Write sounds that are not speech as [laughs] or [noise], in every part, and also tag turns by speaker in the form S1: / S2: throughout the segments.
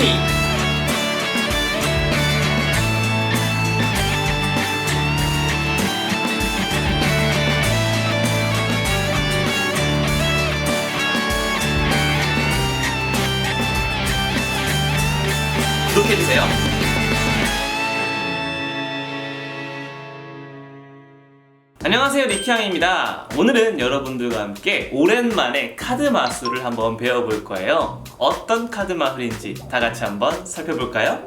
S1: K 구독해주세요. 안녕하세요 리키양입니다. 오늘은 여러분들과 함께 오랜만에 카드 마술을 한번 배워볼 거예요. 어떤 카드 마술인지 다 같이 한번 살펴볼까요?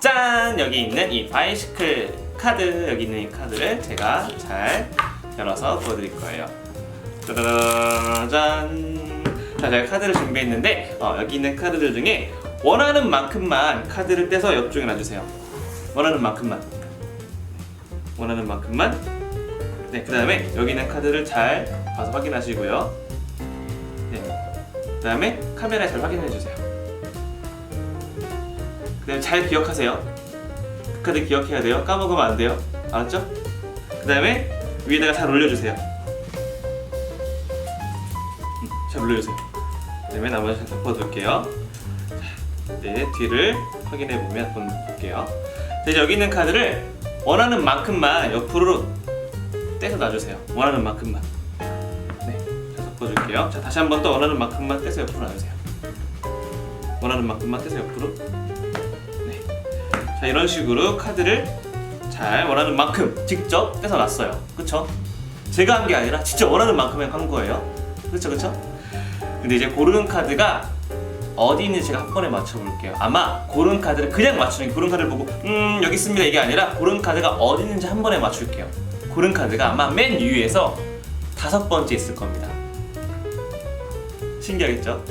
S1: 짠! 여기 있는 이 바이시클 카드 여기 있는 이 카드를 제가 잘 열어서 보여드릴 거예요. 짜자잔! 자 제가 카드를 준비했는데 어, 여기 있는 카드들 중에 원하는 만큼만 카드를 떼서 옆쪽에 놔주세요. 원하는 만큼만. 원하는 만큼만 네, 그 다음에 여기 있는 카드를 잘 봐서 확인하시고요. 네, 그 다음에 카메라에 잘 확인해 주세요. 그 다음에 잘 기억하세요. 그 카드 기억해야 돼요. 까먹으면 안 돼요. 알았죠? 그 다음에 위에다가 잘 올려주세요. 음, 잘 올려주세요. 그 다음에 나머지 잘 덮어둘게요. 자, 네, 뒤를 확인해 보면 볼게요. 네, 이제 여기 있는 카드를 원하는 만큼만 옆으로 떼서 놔주세요. 원하는 만큼만. 네, 자 섞어줄게요. 자 다시 한번더 원하는 만큼만 떼서 옆으로 놔주세요. 원하는 만큼만 떼서 옆으로. 네. 자 이런 식으로 카드를 잘 원하는 만큼 직접 떼서 놨어요. 그쵸? 제가 한 게 아니라 진짜 원하는 만큼에 한 거예요. 그쵸 그쵸? 근데 이제 고르는 카드가 어디 있는지 제가 한 번에 맞춰볼게요. 아마 고른 카드를 그냥 맞추는 게 고른 카드를 보고 음 여기 있습니다 이게 아니라 고른 카드가 어디 있는지 한 번에 맞출게요. 고른 카드가 아마 맨 위에서 다섯 번째 있을 겁니다. 신기하겠죠?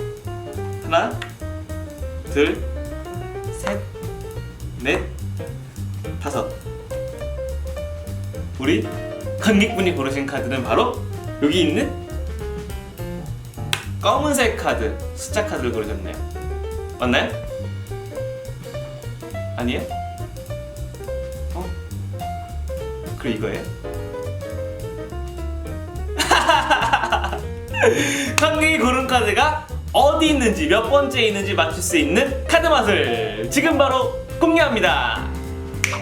S1: 하나, 둘, 셋, 넷, 다섯. 우리 관객분이 고르신 카드는 바로 여기 있는 검은색 카드, 숫자 카드를 고르셨네요. 맞나요? 아니에요? 어? 그래 이거예요? 관객이 고른 카드가 어디 있는지 몇 번째 있는지 맞출 수 있는 카드 맛을 지금 바로 공개합니다.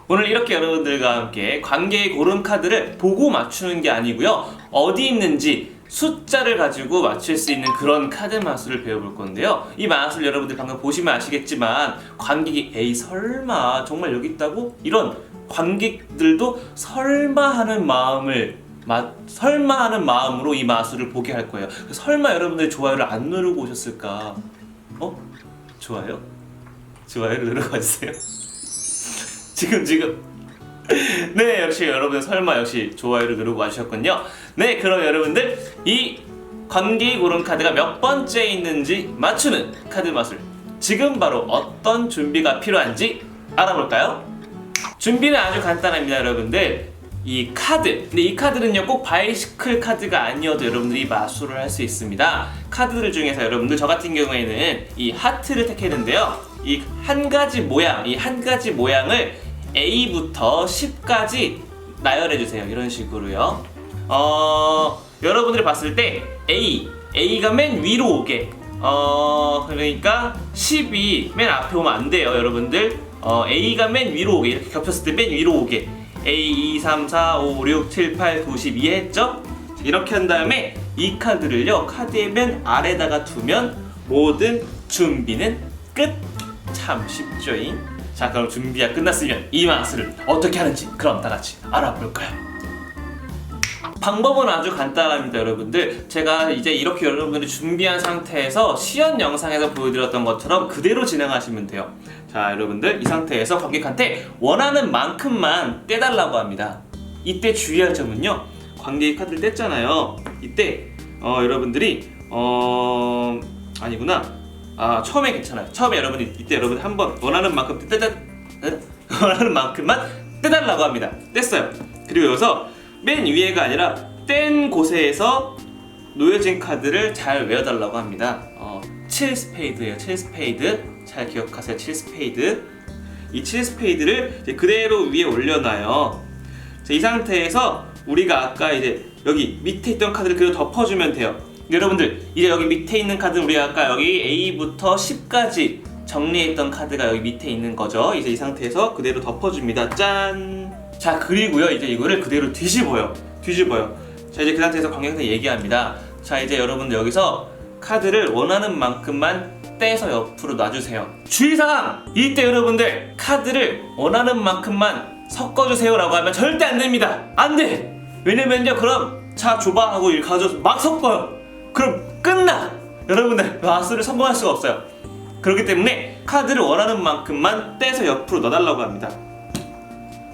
S1: 오늘 이렇게 여러분들과 함께 관객이 고른 카드를 보고 맞추는 게 아니고요. 어디 있는지 숫자를 가지고 맞출 수 있는 그런 카드 마술을 배워볼 건데요. 이 마술 여러분들 방금 보시면 아시겠지만 관객이 에이 설마 정말 여기 있다고? 이런 관객들도 설마 하는 마음을 마, 설마 하는 마음으로 이 마술을 보게 할 거예요. 설마 여러분들 좋아요를 안 누르고 오셨을까? 어? 좋아요? 좋아요를 누르고 와주세요. [laughs] 지금 지금 [laughs] 네 역시 여러분 설마 역시 좋아요를 누르고 와주셨군요. 네 그럼 여러분들 이 관객이 고른 카드가 몇 번째 있는지 맞추는 카드 마술 지금 바로 어떤 준비가 필요한지 알아볼까요? 준비는 아주 간단합니다 여러분들 이 카드. 근데 이 카드는요 꼭 바이시클 카드가 아니어도 여러분들이 마술을 할 수 있습니다. 카드들 중에서 여러분들 저 같은 경우에는 이 하트를 택했는데요. 이 한 가지 모양 이 한 가지 모양을 A부터 10까지 나열해 주세요. 이런 식으로요. 어 여러분들이 봤을 때 A A가 맨 위로 오게. 어 그러니까 10이 맨 앞에 오면 안 돼요 여러분들. 어 A가 맨 위로 오게. 이렇게 겹쳤을 때 맨 위로 오게 A 2 3 4 5 6 7 8 9 10 이해했죠? 이렇게 한 다음에 이 카드를요 카드의 맨 아래다가 두면 모든 준비는 끝. 참 쉽죠잉? 자 그럼 준비가 끝났으면 이 마술을 어떻게 하는지 그럼 다 같이 알아볼까요? 방법은 아주 간단합니다 여러분들. 제가 이제 이렇게 여러분들이 준비한 상태에서 시연 영상에서 보여드렸던 것처럼 그대로 진행하시면 돼요. 자 여러분들 이 상태에서 관객한테 원하는 만큼만 떼달라고 합니다. 이때 주의할 점은요 관객이 카드를 뗐잖아요. 이때 어, 여러분들이 어 아니구나. 아 처음에 괜찮아요. 처음에 여러분이 이때 여러분 한번 원하는 만큼 떼다 [laughs] 원하는 만큼만 떼달라고 합니다. 뗐어요. 그리고 여기서 맨 위에가 아니라 뗀 곳에서 놓여진 카드를 잘 외워달라고 합니다. 어, 7 스페이드예요. 7 스페이드. 잘 기억하세요. 7 스페이드. 이 7 스페이드를 그대로 위에 올려놔요. 자, 이 상태에서 우리가 아까 이제 여기 밑에 있던 카드를 그대로 덮어주면 돼요. 여러분들 이제 여기 밑에 있는 카드는 우리가 아까 여기 A부터 10까지 정리했던 카드가 여기 밑에 있는 거죠. 이제 이 상태에서 그대로 덮어줍니다. 짠. 자 그리고요 이제 이거를 그대로 뒤집어요. 뒤집어요. 자 이제 그 상태에서 관객한테 얘기합니다. 자 이제 여러분들 여기서 카드를 원하는 만큼만 떼서 옆으로 놔주세요. 주의사항! 이때 여러분들 카드를 원하는 만큼만 섞어주세요 라고 하면 절대 안 됩니다. 안 돼. 왜냐면요 그럼 자 줘봐 하고 이렇게 가져서 막 섞어요. 그럼 끝나. 여러분들 마술을 성공할 수가 없어요. 그렇기 때문에 카드를 원하는 만큼만 떼서 옆으로 넣어달라고 합니다.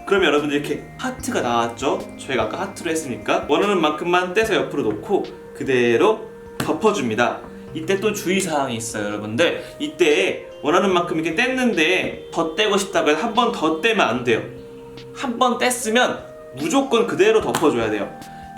S1: 그럼 여러분들 이렇게 하트가 나왔죠? 저희가 아까 하트로 했으니까 원하는 만큼만 떼서 옆으로 놓고 그대로 덮어줍니다. 이때 또 주의사항이 있어요, 여러분들. 이때 원하는 만큼 이렇게 뗐는데 더 떼고 싶다고 해서 한 번 더 떼면 안 돼요. 한 번 뗐으면 무조건 그대로 덮어줘야 돼요.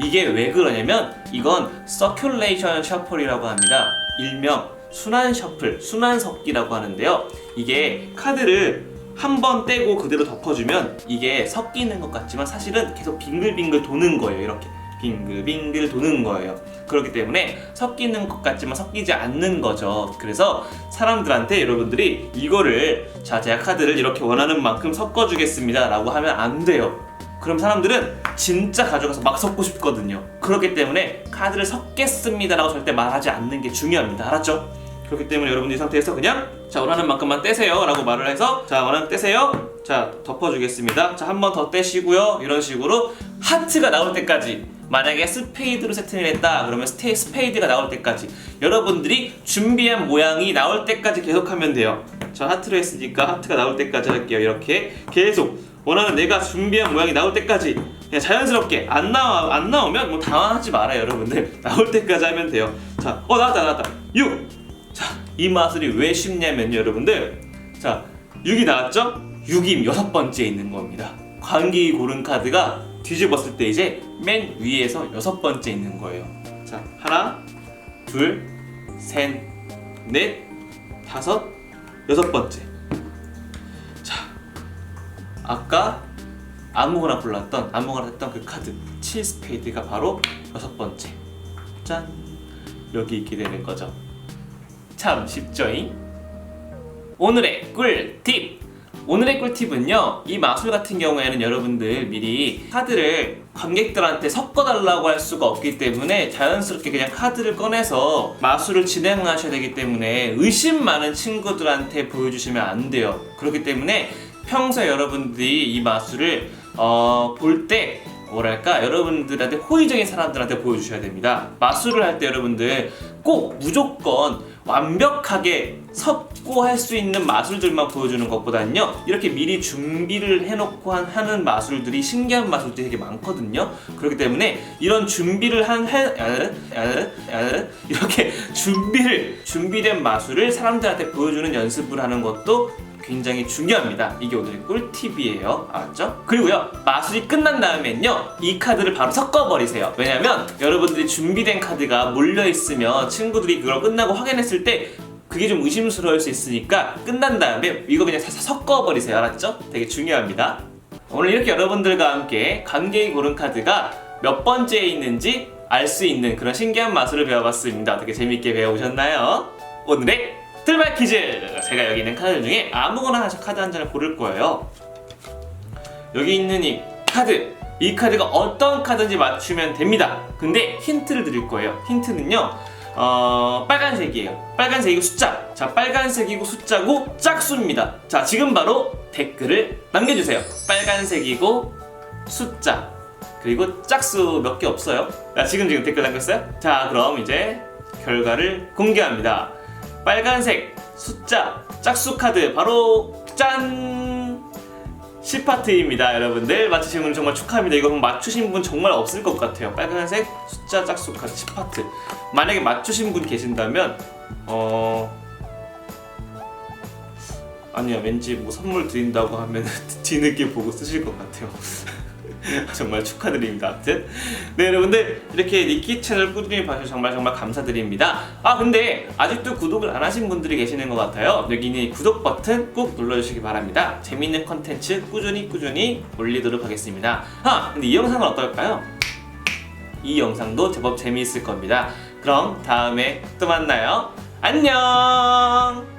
S1: 이게 왜 그러냐면 이건 서큘레이션 셔플이라고 합니다. 일명 순환 셔플, 순환 섞기라고 하는데요. 이게 카드를 한 번 떼고 그대로 덮어주면 이게 섞이는 것 같지만 사실은 계속 빙글빙글 도는 거예요. 이렇게 빙글빙글 도는 거예요. 그렇기 때문에 섞이는 것 같지만 섞이지 않는 거죠. 그래서 사람들한테 여러분들이 이거를 자 제가 카드를 이렇게 원하는 만큼 섞어주겠습니다 라고 하면 안 돼요. 그럼 사람들은 진짜 가져가서 막 섞고 싶거든요. 그렇기 때문에 카드를 섞겠습니다라고 절대 말하지 않는 게 중요합니다. 알았죠? 그렇기 때문에 여러분들 이 상태에서 그냥 자 원하는 만큼만 떼세요. 라고 말을 해서 자 원하는 떼세요. 자 덮어주겠습니다. 자 한 번 더 떼시고요. 이런 식으로 하트가 나올 때까지. 만약에 스페이드로 세팅을 했다. 그러면 스테 스페이드가 나올 때까지. 여러분들이 준비한 모양이 나올 때까지 계속하면 돼요. 자 하트로 했으니까 하트가 나올 때까지 할게요. 이렇게 계속. 원하는 내가 준비한 모양이 나올 때까지. 그냥 자연스럽게 안 나와 안 나오면 뭐 당황하지 말아요 여러분들. [laughs] 나올 때까지 하면 돼요. 자어 나왔다 나왔다. 6 자, 이 마술이 왜 쉽냐면요, 여러분들. 자, 6이 나왔죠? 6이 여섯 번째 있는 겁니다. 관객이 고른 카드가 뒤집었을 때 이제 맨 위에서 여섯 번째 있는 거예요. 자, 하나, 둘, 셋, 넷, 다섯, 여섯 번째. 자, 아까 아무거나 골랐던, 아무거나 했던 그 카드, 7 스페이드가 바로 여섯 번째. 짠! 여기 있게 되는 거죠. 참 쉽죠잉? 오늘의 꿀팁! 오늘의 꿀팁은요 이 마술 같은 경우에는 여러분들 미리 카드를 관객들한테 섞어달라고 할 수가 없기 때문에 자연스럽게 그냥 카드를 꺼내서 마술을 진행하셔야 되기 때문에 의심 많은 친구들한테 보여주시면 안 돼요 그렇기 때문에 평소에 여러분들이 이 마술을 어, 볼 때 뭐랄까 여러분들한테 호의적인 사람들한테 보여주셔야 됩니다 마술을 할 때 여러분들 꼭 무조건 완벽하게 섞고 할 수 있는 마술들만 보여주는 것보다는요 이렇게 미리 준비를 해놓고 한- 하는 마술들이 신기한 마술들이 되게 많거든요. 그렇기 때문에 이런 준비를 한 해, 아, 아, 아, 이렇게 [laughs] 준비를 준비된 마술을 사람들한테 보여주는 연습을 하는 것도 굉장히 중요합니다. 이게 오늘의 꿀팁이에요. 알았죠? 그리고요, 마술이 끝난 다음엔요, 이 카드를 바로 섞어버리세요. 왜냐면 여러분들이 준비된 카드가 몰려있으면 친구들이 그걸 끝나고 확인했을 때 그게 좀 의심스러울 수 있으니까 끝난 다음에 이거 그냥 사 섞어버리세요. 알았죠? 되게 중요합니다. 오늘 이렇게 여러분들과 함께 관객이 고른 카드가 몇 번째에 있는지 알 수 있는 그런 신기한 마술을 배워봤습니다. 어떻게 재밌게 배워보셨나요? 오늘의 틀발 퀴즈! 제가 여기 있는 카드 중에 아무거나 카드 한 장을 고를 거예요. 여기 있는 이 카드, 이 카드가 어떤 카드인지 맞추면 됩니다. 근데 힌트를 드릴 거예요. 힌트는요, 어, 빨간색이에요. 빨간색이고 숫자. 자, 빨간색이고 숫자고 짝수입니다. 자, 지금 바로 댓글을 남겨주세요. 빨간색이고 숫자. 그리고 짝수 몇 개 없어요. 자, 지금 지금 댓글 남겼어요? 자, 그럼 이제 결과를 공개합니다. 빨간색 숫자 짝수 카드 바로 짠! 10파트입니다 여러분들. 맞추신 분 정말 축하합니다. 이거 맞추신 분 정말 없을 것 같아요. 빨간색 숫자 짝수 카드 10파트. 만약에 맞추신 분 계신다면 어... 아니요 왠지 뭐 선물 드린다고 하면 [laughs] 뒤늦게 보고 쓰실 것 같아요 [laughs] 정말 축하드립니다. 아무튼 네 여러분들 이렇게 니키 채널 꾸준히 봐주셔서 정말 정말 감사드립니다. 아 근데 아직도 구독을 안 하신 분들이 계시는 것 같아요. 여기는 구독 버튼 꼭 눌러주시기 바랍니다. 재밌는 컨텐츠 꾸준히 꾸준히 올리도록 하겠습니다. 아 근데 이 영상은 어떨까요? 이 영상도 제법 재미있을 겁니다. 그럼 다음에 또 만나요. 안녕.